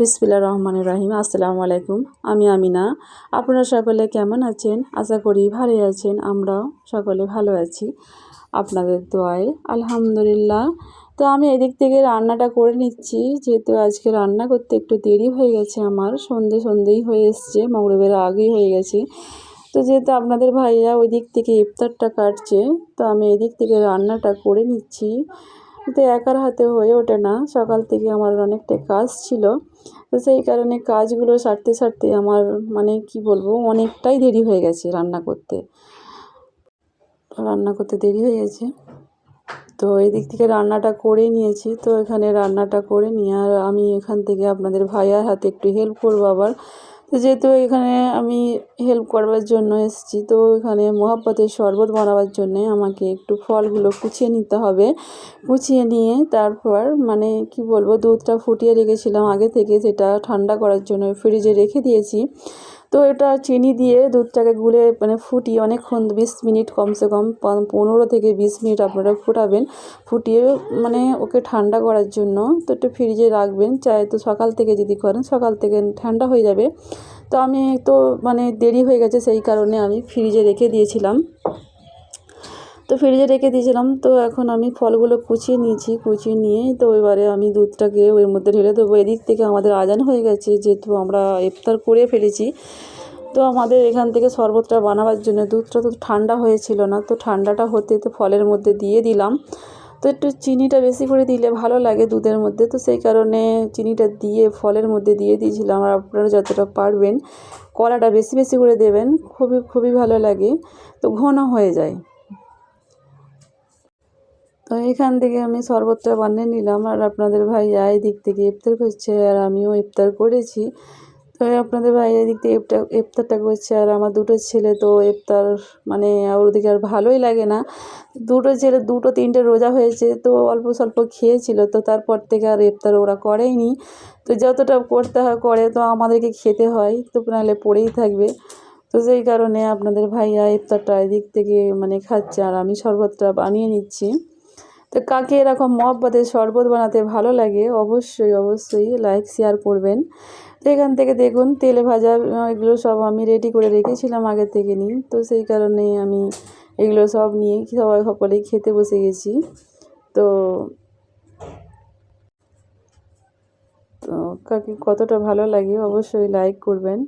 বিসমিল্লা রহমান রাহিম, আসসালামু আলাইকুম। আমি আমিনা। আপনারা সকলে কেমন আছেন? আশা করি ভালো আছেন, আমরাও সকলে ভালো আছি। আপনাদের দোয়ায় আলহামদুলিল্লাহ। তো আমি এদিক থেকে রান্নাটা করে নিচ্ছি, যেহেতু আজকে রান্না করতে একটু দেরি হয়ে গেছে আমার, সন্ধে সন্ধেই হয়ে এসছে, মগরবের আগেই হয়ে গেছে। তো যেহেতু আপনাদের ভাইয়া ওই দিক থেকে ইফতারটা কাটছে, তো আমি এদিক থেকে রান্নাটা করে নিচ্ছি। তো একার হাতে হয়ে ওঠে না। সকাল থেকে আমার অনেকটা কাজ ছিল। তো সেই কারণে কাজগুলো সারতে সারতে আমার মানে কি বলব, অনেকটাই দেরি হয়ে গেছে রান্না করতে। রান্না করতে দেরি হয়ে গেছে। তো এদিক থেকে রান্নাটা করে নিয়েছি। তো এখানে রান্নাটা করে নিয়ে আর আমি এখান থেকে আপনাদের ভাইয়ার হাতে একটু হেল্প করব আবার। তো যেহেতু এখানে আমি হেল্প করবার জন্য এসেছি, তো এখানে মহাব্বতের শরবত বানাবার জন্যে আমাকে একটু ফলগুলো কুচিয়ে নিতে হবে। কুচিয়ে নিয়ে তারপর মানে কি বলব, দুধটা ফুটিয়ে রেখেছিলাম আগে থেকে সেটা ঠান্ডা করার জন্য ফ্রিজে রেখে দিয়েছি। তো এটা চিনি দিয়ে দুধটাকে গুলে মানে ফুটিয়ে অনেকক্ষণ বিশ মিনিট কমসে কম পনেরো থেকে বিশ মিনিট আপনারা ফুটাবেন। ফুটিয়ে মানে ওকে ঠান্ডা করার জন্য তো একটু ফ্রিজে রাখবেন। চাই তো সকাল থেকে যদি করেন, সকাল থেকে ঠান্ডা হয়ে যাবে। তো আমি তো মানে দেরি হয়ে গেছে, সেই কারণে আমি ফ্রিজে রেখে দিয়েছিলাম। তো ফ্রিজে রেখে দিয়েছিলাম, তো এখন আমি ফলগুলো কুচিয়ে নিয়েছি, কুচিয়ে নিয়ে, তো এবারে আমি দুধটাকে ওর মধ্যে ঢেলে দেবো। এদিক থেকে আমাদের আজান হয়ে গেছে, যেহেতু আমরা ইফতার করে ফেলেছি, তো আমাদের এখান থেকে শরবতটা বানাবার জন্য দুধটা তো ঠান্ডা হয়েছিল না, তো ঠান্ডাটা হতে তো ফলের মধ্যে দিয়ে দিলাম। তো একটু চিনিটা বেশি করে দিলে ভালো লাগে দুধের মধ্যে, তো সেই কারণে চিনিটা দিয়ে, ফলের মধ্যে দিয়ে দিয়েছিলাম। আর আপনারা যতটা পারবেন, কলাটা বেশি বেশি করে দেবেন, খুবই খুবই ভালো লাগে, তো ঘন হয়ে যায়। তো এখান থেকে আমি শরবতটা বানিয়ে নিলাম আর আপনাদের ভাই এই দিক থেকে ইফতার করছে আর আমিও ইফতার করেছি। তো আপনাদের ভাই এদিক থেকে ইফতার ইফতারটা করছে আর আমার দুটো ছেলে তো ইফতার মানে ওদিকে আর ভালোই লাগে না। দুটো ছেলে, দুটো তিনটে রোজা হয়েছে তো অল্প স্বল্প খেয়েছিল তো তারপর থেকে আর ইফতার ওরা করেইনি। তো যতটা করতে হয় করে তো আমাদেরকে খেতে হয়, তো নাহলে পড়েই থাকবে। তো সেই কারণে আপনাদের ভাইয়া ইফতারটা এদিক থেকে মানে খাচ্ছে আর আমি শরবতটা বানিয়ে নিচ্ছি। তো কাকে এরকম মহব্বতের শরবত বানাতে ভালো লাগে, অবশ্যই অবশ্যই লাইক শেয়ার করবেন। তো এখান থেকে দেখুন, তেলে ভাজা এগুলো সব আমি রেডি করে রেখেছিলাম আগে থেকে নিই। তো সেই কারণে আমি এগুলো সব নিয়ে সবাই সকলেই খেতে বসে গেছি। তো তো কাকে কতটা ভালো লাগে অবশ্যই লাইক করবেন।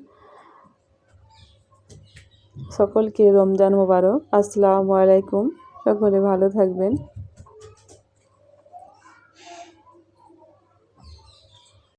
সকলকে রমজান মোবারক। আসসালামু আলাইকুম। সকলে ভালো থাকবেন।